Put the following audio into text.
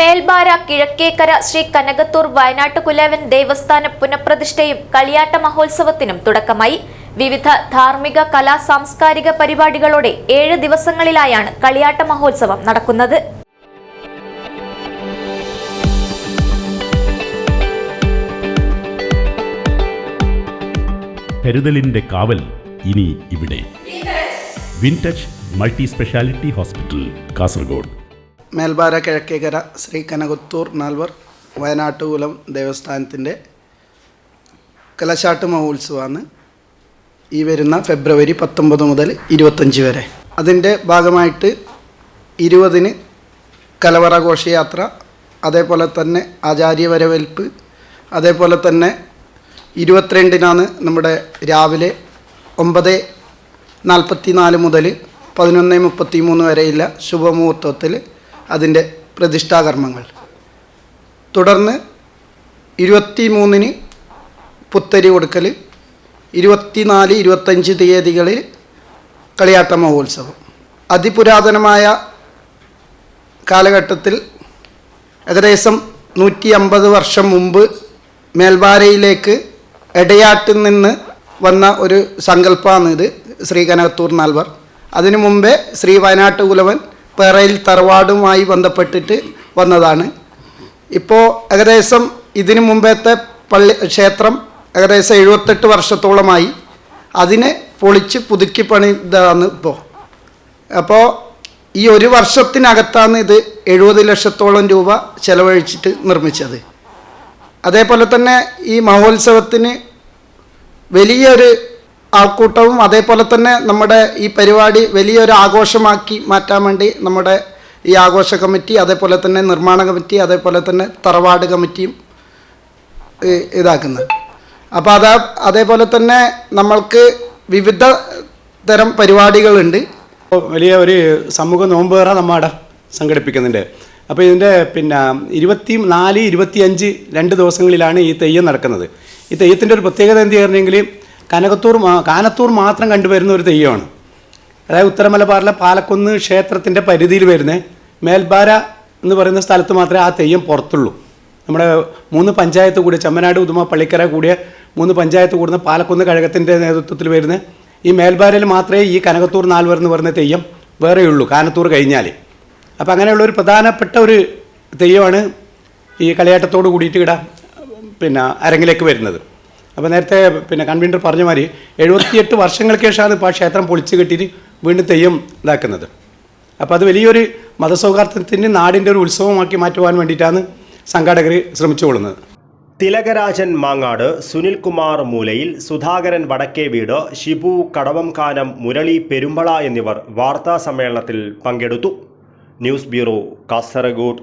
മേൽബാര കിഴക്കേക്കര ശ്രീ കനകത്തൂർ വയനാട്ടുകുലേവൻ ദേവസ്ഥാന പുനഃപ്രതിഷ്ഠയും കളിയാട്ട മഹോത്സവത്തിനും തുടക്കമായി. വിവിധ ധാർമ്മിക കലാ സാംസ്കാരിക പരിപാടികളോടെ ഏഴ് ദിവസങ്ങളിലായാണ് കളിയാട്ട മഹോത്സവം നടക്കുന്നത്. കരുതലിന്റെ കാവൽ ഇനി ഇവിടെ. Wintouch multi speciality hospital Kasaragod. Melbara Kizhakkekara Shri Kanakathur Nalvar Wayanattukulam ദേവസ്ഥാനത്തിന്റെ കലശാട്ട് മഹോത്സവമാണ് ഈ വരുന്ന ഫെബ്രുവരി പത്തൊമ്പത് മുതൽ ഇരുപത്തഞ്ച് വരെ. അതിന്റെ ഭാഗമായിട്ട് ഇരുപതിന് കലവറ ഘോഷയാത്ര അതേപോലെ തന്നെ ആചാര്യ വരവേൽപ്പ് അതേപോലെ തന്നെ ഇരുപത്തിരണ്ടിനാണ് നമ്മുടെ രാവിലെ ഒമ്പത് നാൽപ്പത്തി നാല് മുതൽ പതിനൊന്ന് മുപ്പത്തി മൂന്ന് വരെയുള്ള ശുഭമുഹൂർത്തത്തിൽ അതിന്റെ പ്രതിഷ്ഠാകർമ്മങ്ങൾ. തുടർന്ന് ഇരുപത്തി മൂന്നിന് പുത്തരി കൊടുക്കൽ ഇരുപത്തിനാല് ഇരുപത്തഞ്ച് തീയതികളിൽ കളിയാട്ട മഹോത്സവം. അതിപുരാതനമായ കാലഘട്ടത്തിൽ ഏകദേശം നൂറ്റി അമ്പത് വർഷം മുമ്പ് മേൽബാരയിലേക്ക് എടയാട്ടിൽ നിന്ന് വന്ന ഒരു സങ്കല്പമാണ് ഇത് ശ്രീ കനകത്തൂർ നാൽവർ. അതിനു മുമ്പേ ശ്രീ വയനാട്ട് കുലവൻ പേറയിൽ തറവാടുമായി ബന്ധപ്പെട്ടിട്ട് വന്നതാണ്. ഇപ്പോൾ ഏകദേശം ഇതിനു മുമ്പത്തെ പള്ളി ക്ഷേത്രം ഏകദേശം എഴുപത്തെട്ട് വർഷത്തോളമായി അതിനെ പൊളിച്ച് പുതുക്കി പണിതാണ് ഇപ്പോൾ അപ്പോൾ ഈ ഒരു വർഷത്തിനകത്താണ് ഇത് എഴുപത് ലക്ഷത്തോളം രൂപ ചെലവഴിച്ചിട്ട് നിർമ്മിച്ചത്. അതേപോലെ തന്നെ ഈ മഹോത്സവത്തിന് വലിയൊരു ആൾക്കൂട്ടവും അതേപോലെ തന്നെ നമ്മുടെ ഈ പരിപാടി വലിയൊരു ആഘോഷമാക്കി മാറ്റാൻ വേണ്ടി നമ്മുടെ ഈ ആഘോഷ കമ്മിറ്റി അതേപോലെ തന്നെ നിർമ്മാണ കമ്മിറ്റി അതേപോലെ തന്നെ തറവാട് കമ്മിറ്റിയും ഇതാക്കുന്നത് അപ്പോൾ അതാ അതേപോലെ തന്നെ നമ്മൾക്ക് വിവിധ തരം പരിപാടികളുണ്ട്. വലിയ ഒരു സമൂഹ നോമ്പേറ നമ്മടെ സംഘടിപ്പിക്കുന്നുണ്ട്. അപ്പോൾ ഇതിന്റെ പിന്നെ ഇരുപത്തി നാല് ഇരുപത്തിയഞ്ച് രണ്ട് ദിവസങ്ങളിലാണ് ഈ തെയ്യം നടക്കുന്നത്. ഈ തെയ്യത്തിന്റെ ഒരു പ്രത്യേകത എന്ത് പറഞ്ഞെങ്കിൽ കനകത്തൂർ കാനത്തൂർ മാത്രം കണ്ടുവരുന്ന ഒരു തെയ്യമാണ്. അതായത് ഉത്തരമലബാറിലെ പാലക്കുന്ന് ക്ഷേത്രത്തിന്റെ പരിധിയിൽ വരുന്ന മേൽബാര എന്ന് പറയുന്ന സ്ഥലത്ത് മാത്രമേ ആ തെയ്യം പുറത്തുള്ളൂ. നമ്മുടെ മൂന്ന് പഞ്ചായത്ത് കൂടിയ ചമ്മനാട് ഉദുമ പള്ളിക്കര കൂടിയ മൂന്ന് പഞ്ചായത്ത് കൂടുന്ന പാലക്കുന്ന് കഴകത്തിന്റെ നേതൃത്വത്തിൽ വരുന്ന ഈ മേൽബാരയിൽ മാത്രമേ ഈ കനകത്തൂർ നാൽവർ എന്ന് പറയുന്ന തെയ്യം വേറെയുള്ളൂ കാനത്തൂർ കഴിഞ്ഞാൽ. അപ്പോൾ അങ്ങനെയുള്ള ഒരു പ്രധാനപ്പെട്ട ഒരു തെയ്യമാണ് ഈ കളിയാട്ടത്തോട് കൂടിയിട്ട് ഇവിടെ പിന്നെ അരങ്ങിലേക്ക് വരുന്നത്. അപ്പോൾ നേരത്തെ പിന്നെ കൺവീനർ പറഞ്ഞ മാതിരി എഴുപത്തിയെട്ട് വർഷങ്ങൾക്ക് ശേഷമാണ് ഇപ്പോൾ ആ ക്ഷേത്രം പൊളിച്ചു കെട്ടിയിട്ട് വീണ്ടും തെയ്യം ഇതാക്കുന്നത്. അപ്പോൾ അത് വലിയൊരു മതസൗഹാർദ്ദത്തിന്റെ നാടിന്റെ ഒരു ഉത്സവമാക്കി മാറ്റുവാൻ വേണ്ടിയിട്ടാണ് സംഘാടകർ ശ്രമിച്ചുകൊള്ളുന്നത്. തിലകരാജൻ മാങ്ങാട് സുനിൽകുമാർ മൂലയിൽ സുധാകരൻ വടക്കേ വീട് ഷിബു കടവംകാനം മുരളി പെരുമ്പള എന്നിവർ വാർത്താ സമ്മേളനത്തിൽ പങ്കെടുത്തു. News bureau Kasaragod.